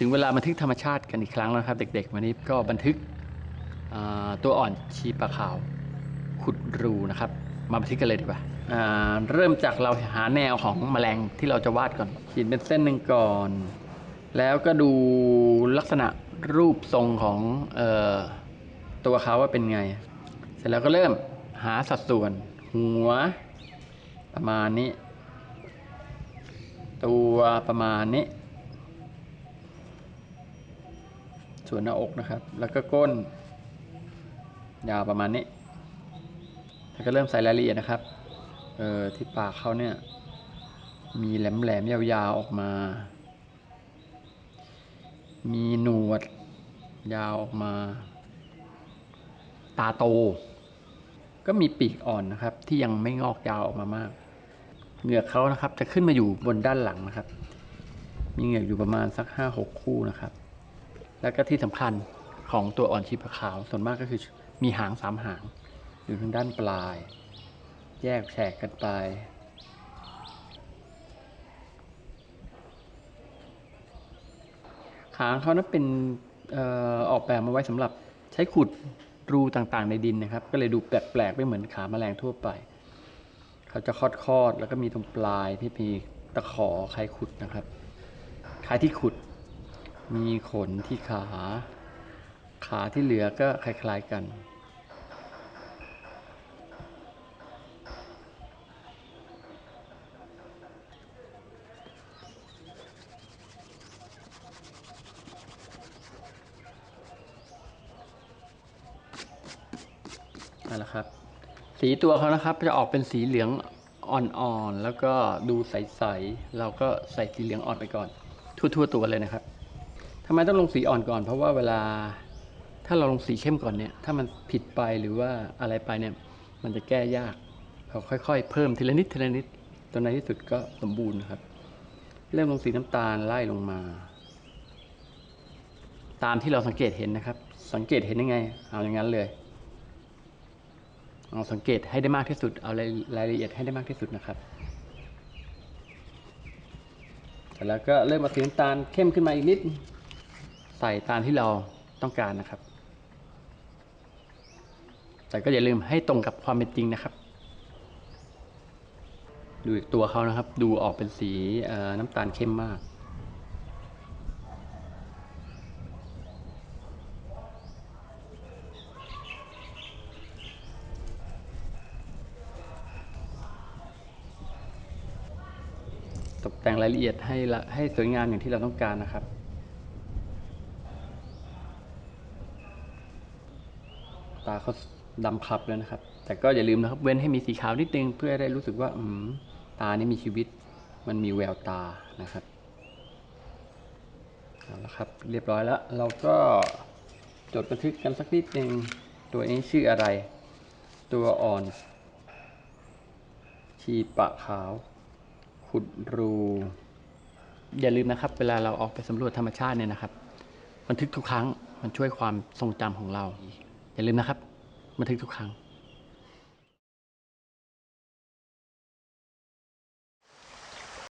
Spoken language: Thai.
ถึงเวลาบันทึกธรรมชาติกันอีกครั้งแล้วครับ เด็กๆ วันนี้ก็บันทึกตัวอ่อนชีปลาขาวขุดรูนะครับ มาบันทึกกันเลยดีกว่าเริ่มจากเราหาแนวของแมลงที่เราจะวาดก่อนขีดเป็นเส้นหนึ่งก่อน แล้วก็ดูลักษณะรูปทรงของออตัวเขาว่าเป็นไง เสร็จแล้วก็เริ่มหาสัดส่วน หัว ประมาณนี้ ตัวประมาณนี้ ส่วนหน้าอกนะครับ แล้วก็ก้น ยาวประมาณนี้แล้วก็เริ่มใส่รายละเอียดนะครับ เออที่ปากเขาเนี่ย มีแหลมๆยาวๆออกมา มีหนวด ยาวออกมา ตาโต ก็มีปีกอ่อนนะครับ ที่ยังไม่งอกยาวออกมามาก เหงือกเขานะครับ จะขึ้นมาอยู่บนด้านหลังนะครับ มีเหงือกอยู่ประมาณสักห้าหกคู่นะครับ แล้วก็ที่สำคัญของตัวอ่อนชีพขาว ส่วนมากก็คือมีหางสามหาง อยู่ทางด้านปลาย แยกแฉกกันไป หางเขานั้นเป็นออออกแบบมาไว้สำหรับใช้ขุดรูต่างๆในดินนะครับ ก็เลยดูแปลกๆไม่เหมือนขาแมลงทั่วไป เขาจะคอดคอดๆแล้วก็มีตรงปลายที่มีตะขอคล้ายขุดนะครับคล้ายที่ขุด มีขนที่ขา ขาที่เหลือก็คล้าย ๆกัน นั่นแหละครับ สีตัวเขานะครับจะออกเป็นสีเหลืองอ่อนๆ แล้วก็ดูใส ๆ เราก็ใส่สีเหลืองอ่อนไปก่อน ทั่ว ๆ ตัวเลยนะครับ ทำไมต้องลงสีอ่อนก่อน เพราะว่าเวลาถ้าเราลงสีเข้มก่อนเนี่ย ถ้ามันผิดไปหรือว่าอะไรไปเนี่ย มันจะแก้ยาก เราค่อยๆ เพิ่มทีละนิดทีละนิดจนในที่สุดก็สมบูรณ์นะครับ เริ่มลงสีน้ำตาลไล่ลงมา ตามที่เราสังเกตเห็นนะครับ สังเกตเห็นยังไง เอาอย่างนั้นเลยเอาสังเกตให้ได้มากที่สุด เอารายรายละเอียดให้ได้มากที่สุดนะครับเสร็จแล้วก็เริ่มเอาสีน้ำตาลเข้มขึ้นมาอีกนิด ใส่ตามที่เราต้องการนะครับ แต่ก็อย่าลืมให้ตรงกับความเป็นจริงนะครับ ดูอีกตัวเขานะครับ ดูออกเป็นสีน้ำตาลเข้มมากตกแต่งรายละเอียดให้ให้สวยงามอย่างที่เราต้องการนะครับ ตาเขาดำคลับเลยนะครับ แต่ก็อย่าลืมนะครับ เว้นให้มีสีขาวนิดนึงเพื่อให้ได้รู้สึกว่าอืมตานี่มีชีวิต มันมีแววตานะครับเอาละครับเรียบร้อยแล้ว เราก็จดบันทึกกันสักนิดนึงตัวนี้ชื่ออะไร ตัวอ่อน ชีปะขาว ขุดรู อย่าลืมนะครับ เวลาเราออกไปสำรวจธรรมชาติเนี่ยนะครับ บันทึกทุกครั้งมันช่วยความทรงจำของเรา อย่าลืมนะครับบันทึกทุกครั้ง